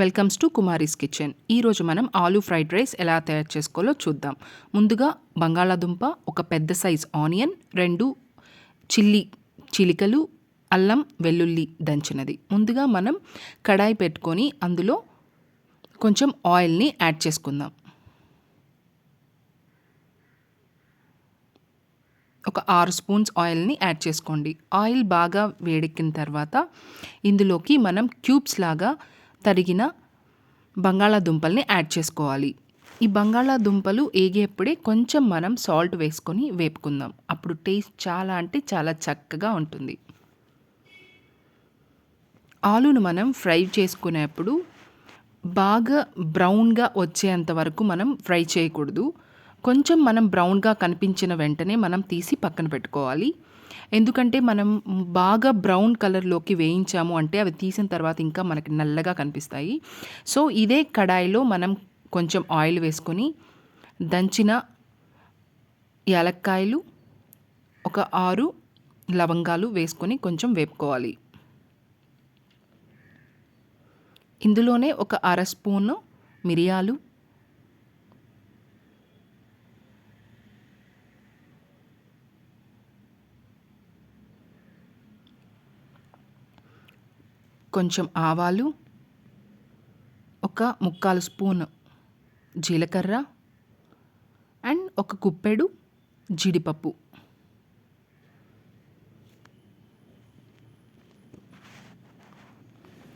Welcomes to Kumari's kitchen ఈరోజు మనం aloo fried rice ఎలా తయారు చేసుకోవాలో చూద్దాం. ముందుగా బంగాళాదుంప ఒక పెద్ద సైజ్ ఆనియన్ రెండు చిల్లీ చిలికలు అల్లం వెల్లుల్లి దంచినది. ముందుగా మనం కడాయి పెట్టుకొని అందులో కొంచెం ఆయిల్ని యాడ్ చేసుకుందాం. ఒక ఆరు స్పూన్స్ ఆయిల్ని యాడ్ చేసుకోండి. ఆయిల్ బాగా వేడెక్కిన తర్వాత ఇందులోకి మనం క్యూబ్స్ లాగా తరిగిన బంగాళాదుంపల్ని యాడ్ చేసుకోవాలి. ఈ బంగాళాదుంపలు ఏగేప్పుడే కొంచెం మనం సాల్ట్ వేసుకొని వేపుకుందాం. అప్పుడు టేస్ట్ చాలా అంటే చాలా చక్కగా ఉంటుంది. ఆలును మనం ఫ్రై చేసుకునేప్పుడు బాగా బ్రౌన్గా వచ్చేంత వరకు మనం ఫ్రై చేయకూడదు. కొంచెం మనం బ్రౌన్గా కనిపించిన వెంటనే మనం తీసి పక్కన పెట్టుకోవాలి. ఎందుకంటే మనం బాగా బ్రౌన్ కలర్లోకి వేయించాము అంటే అవి తీసిన తర్వాత ఇంకా మనకి నల్లగా కనిపిస్తాయి. సో ఇదే కడాయిలో మనం కొంచెం ఆయిల్ వేసుకొని దంచిన యాలక్కాయలు ఒక ఆరు లవంగాలు వేసుకొని కొంచెం వేపుకోవాలి. ఇందులోనే ఒక అర స్పూను మిరియాలు కొంచెం ఆవాలు ఒక ముక్కాలు స్పూన్ జీలకర్ర అండ్ ఒక కుప్పెడు జీడిపప్పు.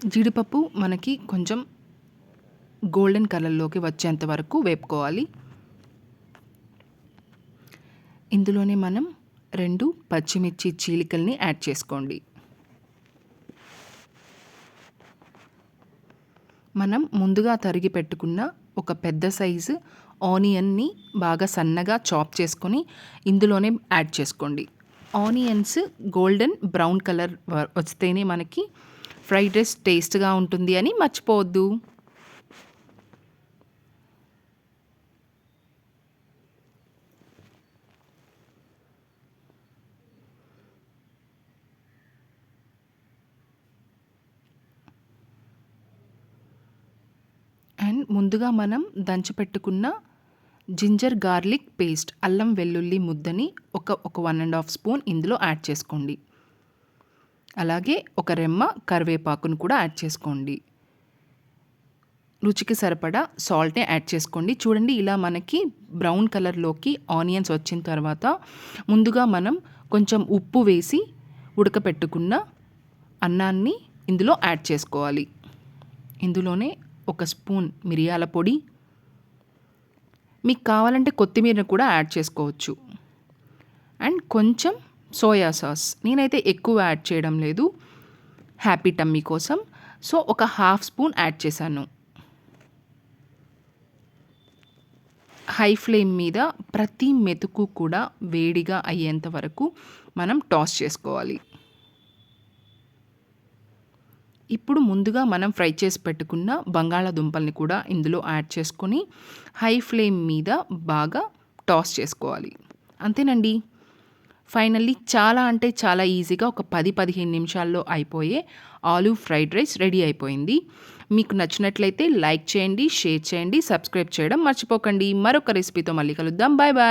జీడిపప్పు మనకి కొంచెం గోల్డెన్ కలర్లోకి వచ్చేంత వరకు వేపుకోవాలి. ఇందులోనే మనం రెండు పచ్చిమిర్చి చీలికల్ని యాడ్ చేసుకోండి. మనం ముందుగా తరిగి పెట్టుకున్న ఒక పెద్ద సైజు ఆనియన్ని బాగా సన్నగా చాప్ చేసుకొని ఇందులోనే యాడ్ చేసుకోండి. ఆనియన్స్ గోల్డెన్ బ్రౌన్ కలర్ వస్తేనే మనకి ఫ్రైడ్ రైస్ టేస్ట్గా ఉంటుంది అని మర్చిపోవద్దు. అండ్ ముందుగా మనం దంచిపెట్టుకున్న జింజర్ గార్లిక్ పేస్ట్ అల్లం వెల్లుల్లి ముద్దని ఒక ఒక వన్ అండ్ హాఫ్ స్పూన్ ఇందులో యాడ్ చేసుకోండి. అలాగే ఒక రెమ్మ కరివేపాకును కూడా యాడ్ చేసుకోండి. రుచికి సరిపడా సాల్ట్ని యాడ్ చేసుకోండి. చూడండి ఇలా మనకి బ్రౌన్ కలర్లోకి ఆనియన్స్ వచ్చిన తర్వాత ముందుగా మనం కొంచెం ఉప్పు వేసి ఉడకపెట్టుకున్న అన్నాన్ని ఇందులో యాడ్ చేసుకోవాలి. ఇందులోనే ఒక స్పూన్ మిరియాల పొడి. మీకు కావాలంటే కొత్తిమీరను కూడా యాడ్ చేసుకోవచ్చు. అండ్ కొంచెం సోయా సాస్. నేనైతే ఎక్కువ యాడ్ చేయడం లేదు. హ్యాపీ టమ్మీ కోసం. సో ఒక హాఫ్ స్పూన్ యాడ్ చేశాను. హై ఫ్లేమ్ మీద ప్రతి మెతుకు కూడా వేడిగా అయ్యేంత వరకు మనం టాస్ చేసుకోవాలి. ఇప్పుడు ముందుగా మనం ఫ్రై చేసి పెట్టుకున్న బంగాళాదుంపల్ని కూడా ఇందులో యాడ్ చేసుకొని హై ఫ్లేమ్ మీద బాగా టాస్ చేసుకోవాలి. అంతేనండి? ఫైనల్లీ చాలా అంటే చాలా ఈజీగా ఒక పది పదిహేను నిమిషాల్లో అయిపోయే ఆలూ ఫ్రైడ్ రైస్ రెడీ అయిపోయింది. మీకు నచ్చినట్లయితే లైక్ చేయండి షేర్ చేయండి సబ్స్క్రైబ్ చేయడం మర్చిపోకండి. మరొక రెసిపీతో మళ్ళీ కలుద్దాం. Bye bye!